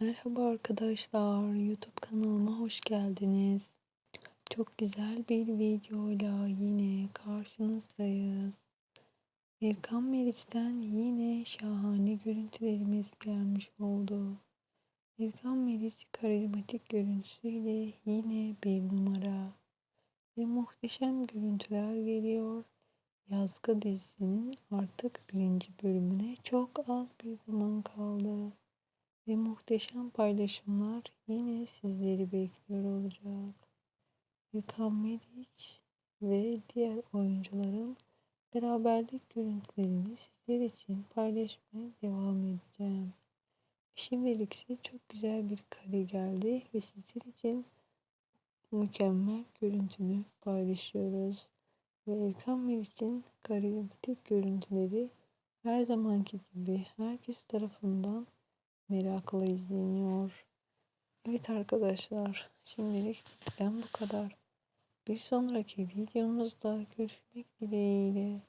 Merhaba arkadaşlar, YouTube kanalıma hoş geldiniz. Çok güzel bir videoyla yine karşınızdayız. Erkan Meriç'ten yine şahane görüntülerimiz gelmiş oldu. Erkan Meriç karizmatik görüntüsüyle yine bir numara ve muhteşem görüntüler geliyor. Yazgı dizisinin artık birinci bölümüne çok az bir zaman kaldı ve muhteşem paylaşımlar yine sizleri bekliyor olacak. Gökhan Meriç ve diğer oyuncuların beraberlik görüntülerini sizler için paylaşmaya devam edeceğim. Şimdilik size çok güzel bir kare geldi ve sizler için mükemmel görüntünü paylaşıyoruz. Ve Erkan Meriç'in karizmatik görüntüleri her zamanki gibi herkes tarafından merakla izleniyor. Evet arkadaşlar şimdilik bizden bu kadar. Bir sonraki videomuzda görüşmek dileğiyle.